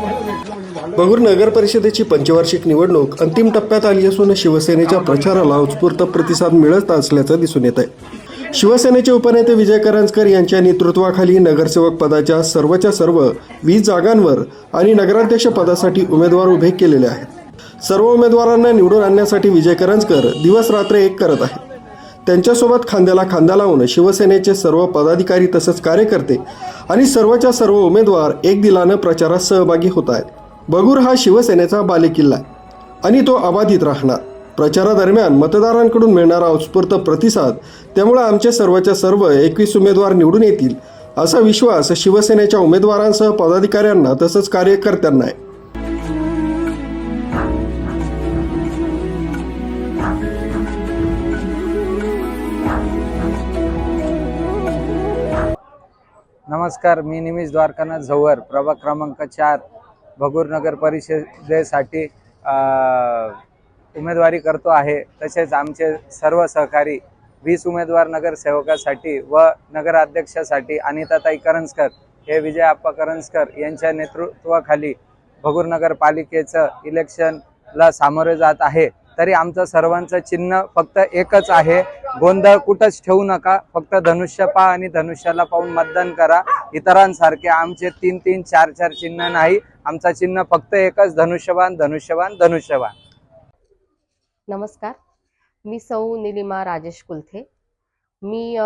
दुःखम् नगर परिषदेची पंचवार्षिक निवडणूक अंतिम टप्प्यात आली असून शिवसेनेच्या प्रचाराला उत्स्फूर्त प्रतिसाद मिळत असल्याचं दिसून येत आहे शिवसेनेचे उपनेते विजय करंजकर यांच्या नेतृत्वाखाली नगरसेवक पदाच्या सर्वच्या सर्व वीस जागांवर आणि नगराध्यक्ष पदासाठी उमेदवार उभे केलेले आहेत. सर्व उमेदवारांना निवडून आणण्यासाठी विजय करंजकर दिवस रात्र एक करत आहेत. त्यांच्यासोबत खांद्याला खांदा लावून शिवसेनेचे सर्व पदाधिकारी तसंच कार्यकर्ते आणि सर्वच्या सर्व उमेदवार एक दिलानं प्रचारात सहभागी होत आहेत. बगूर हा शिवसेनेचा बालेकिल्ला आहे आणि तो अबाधित राहणार. प्रचारादरम्यान मतदारांकडून मिळणारा उत्स्फूर्त प्रतिसाद त्यामुळे आमचे सर्वच्या सर्व एकवीस उमेदवार निवडून येतील असा विश्वास शिवसेनेच्या उमेदवारांसह पदाधिकाऱ्यांना तसंच कार्यकर्त्यांना आहे. नमस्कार मी निमिष द्वारकानाथ झवर प्रभाग क्रमांक चार भगूर नगर परिषदेसाठी उमेदवारी करतो आहे. तसेच आमचे सर्व सहकारी वीस उमेदवार नगरसेवकासाठी व नगराध्यक्षासाठी अनिताताई करंजकर हे विजय आप्पा करंजकर यांच्या नेतृत्वाखाली भगूर नगरपालिकेचं इलेक्शनला सामोरे जात आहे. तरी आमचं सर्वांचं चिन्ह फक्त एकच आहे. गोंधळ कुठंच ठेवू नका. फक्त धनुष्य पहा आणि धनुष्याला पाहून मतदान करा. इतरांसारखे आमचे तीन तीन चार चार चिन्ह नाही. आमचा चिन्ह फक्त एकच धनुष्यवान धनुष्यवान धनुष्यवान नमस्कार. मी सौ निलिमा राजेश कुलथे. मी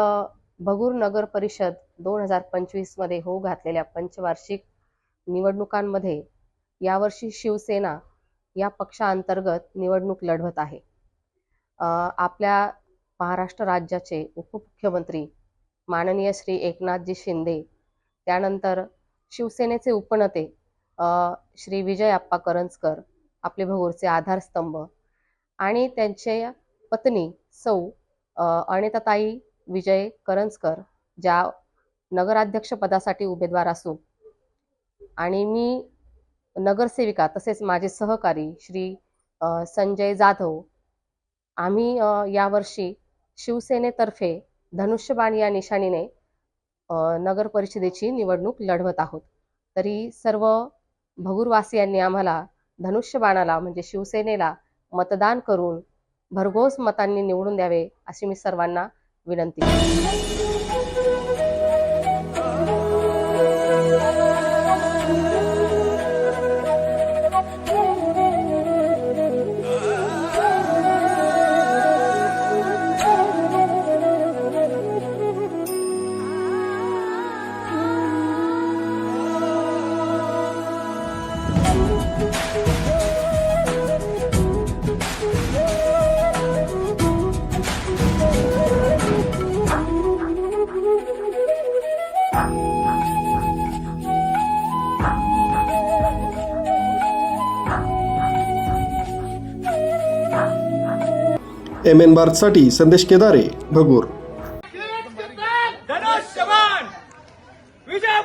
भगूर नगर परिषद दोन हजार पंचवीसमध्ये होऊ घातलेल्या पंचवार्षिक निवडणुकांमध्ये यावर्षी शिवसेना या पक्षांतर्गत निवडणूक लढवत आहे. आपल्या महाराष्ट्र राज्याचे उपमुख्यमंत्री माननीय श्री एकनाथजी शिंदे त्यानंतर शिवसेनेचे उपनेते श्री विजय आप्पा करंजकर आपले भगूरचे आधारस्तंभ आणि त्यांच्या पत्नी सौ अनिताताई विजय करंजकर ज्या नगराध्यक्षपदासाठी उमेदवार असून आणि मी नगरसेविका तसेच माझे सहकारी श्री संजय जाधव आम्ही यावर्षी शिवसेनेतर्फे धनुष्यबाण या निशाणीने नगर परिषदेची निवडणूक लढवत आहोत. तरी सर्व भगूरवासियांनी आम्हाला धनुष्यबाणाला म्हणजे शिवसेनेला मतदान करून भरघोस मतांनी निवडून द्यावे अशी मी सर्वांना विनंती एम एन बार्थसाठी संदेश केदारे भगूर. विजय